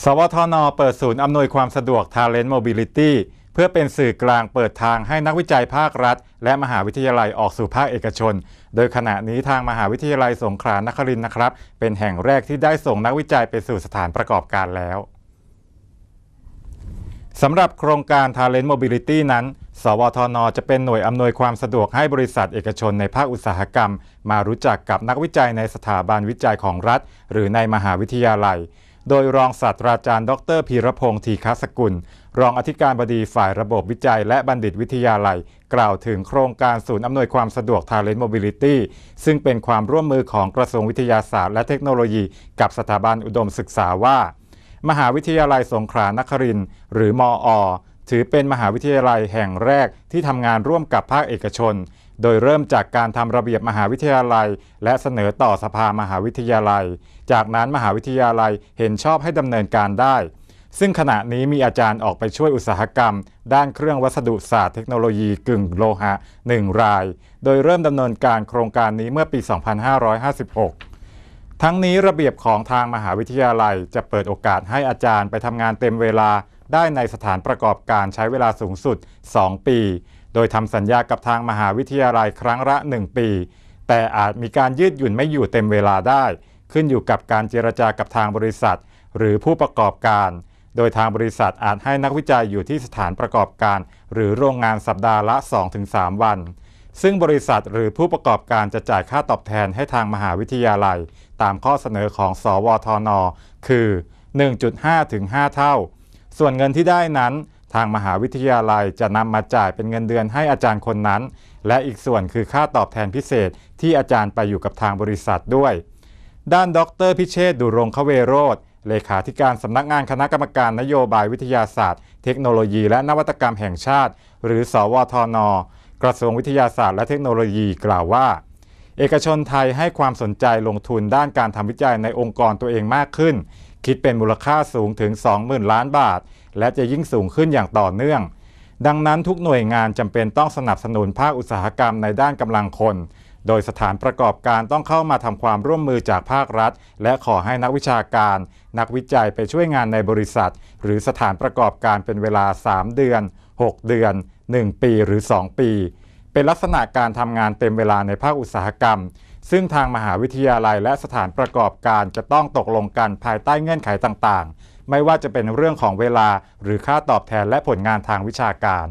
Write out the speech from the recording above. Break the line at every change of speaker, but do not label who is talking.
สวทน เปิดศูนย์อำนวยความสะดวก Talent Mobility เพื่อเป็นสื่อกลางเปิดทางให้นักวิจัยภาครัฐ และมหาวิทยาลัยออกสู่ภาคเอกชน โดยขณะนี้ทางมหาวิทยาลัยสงขลานครินทร์นะครับ เป็นแห่งแรกที่ได้ส่งนักวิจัยไปสู่สถานประกอบการแล้วสำหรับโครงการ Talent Mobility นั้น สวทน จะเป็นหน่วยอำนวยความสะดวกให้บริษัทเอกชนในภาคอุตสาหกรรม มารู้จักกับนักวิจัยในสถาบันวิจัยของรัฐ หรือในมหาวิทยาลัย โดยรองศาสตราจารย์ ดรพีรพงศ์ทีคสกุล รองอธิการบดีฝ่ายระบบวิจัย และบัณฑิตวิทยาลัย กล่าวถึงโครงการศูนย์อำนวยความสะดวก Talent Mobility ซึ่งเป็นความร่วมมือของกระทรวงวิทยาศาสตร์และเทคโนโลยี กับสถาบันอุดมศึกษาว่า มหาวิทยาลัยสงขลานครินทร์หรือมอ ถือเป็นมหาวิทยาลัยแห่งแรกที่ทำงานร่วมกับภาคเอกชน โดยเริ่มจากการทำระเบียบมหาวิทยาลัย และเสนอต่อสภามหาวิทยาลัย จากนั้นมหาวิทยาลัยเห็นชอบให้ดำเนินการได้ ซึ่งขณะนี้มีอาจารย์ออกไปช่วยอุตสาหกรรม ด้านเครื่องวัสดุศาสตร์เทคโนโลยีกึ่งโลหะ 1 ราย โดยเริ่มดำเนินการโครงการนี้เมื่อปี 2556ทั้งนี้ระเบียบของทางมหาวิทยาลัยจะเปิดโอกาสให้อาจารย์ไปทำงานเต็มเวลาได้ในสถานประกอบการใช้เวลาสูงสุด 2 ปี โดยทำสัญญากับทางมหาวิทยาลัยครั้งละ 1 ปี แต่อาจมีการยืดหยุ่นไม่อยู่เต็มเวลาได้ ขึ้นอยู่กับการเจรจากับทางบริษัท หรือผู้ประกอบการ โดยทางบริษัทอาจให้นักวิจัยอยู่ที่สถานประกอบการ หรือโรงงานสัปดาห์ละ 2-3 วัน ซึ่งบริษัทหรือผู้ประกอบการจะจ่ายค่าตอบแทนให้ทางมหาวิทยาลัย ตามข้อเสนอของ สวทน คือ 1.5ถึง5เท่า ส่วนเงินที่ได้นั้น ทางมหาวิทยาลัยจะนำมาจ่ายเป็นเงินเดือนให้อาจารย์คนนั้น และอีกส่วนคือค่าตอบแทนพิเศษที่อาจารย์ไปอยู่กับทางบริษัทด้วย ด้านดรพิเชษดุรงคเวโรธเลขาธิการสำนักงานคณะกรรมการนโยบายวิทยาศาสตร์ เทคโนโลยี และนวัตกรรมแห่งชาติ หรือ สวทน กระทรวงวิทยาศาสตร์และเทคโนโลยีกล่าวว่า เอกชนไทยให้ความสนใจลงทุนด้านการทำวิจัยในองค์กรตัวเองมากขึ้น คิดเป็นมูลค่าสูงถึง 20,000 ล้านบาท และจะยิ่งสูงขึ้นอย่างต่อเนื่อง ดังนั้นทุกหน่วยงานจำเป็นต้องสนับสนุนภาคอุตสาหกรรมในด้านกำลังคน โดยสถานประกอบการต้องเข้ามาทำความร่วมมือจากภาครัฐ และขอให้นักวิชาการ นักวิจัยไปช่วยงานในบริษัท หรือสถานประกอบการเป็นเวลา 3 เดือน 6 เดือน 1 ปีหรือ 2 ปี เป็นลักษณะการทำงานเต็มเวลาในภาคอุตสาหกรรม ซึ่งทางมหาวิทยาลัยและสถานประกอบการจะต้องตกลงกันภายใต้เงื่อนไขต่างๆ ไม่ว่าจะเป็นเรื่องของเวลาหรือค่าตอบแทนและผลงานทางวิชาการ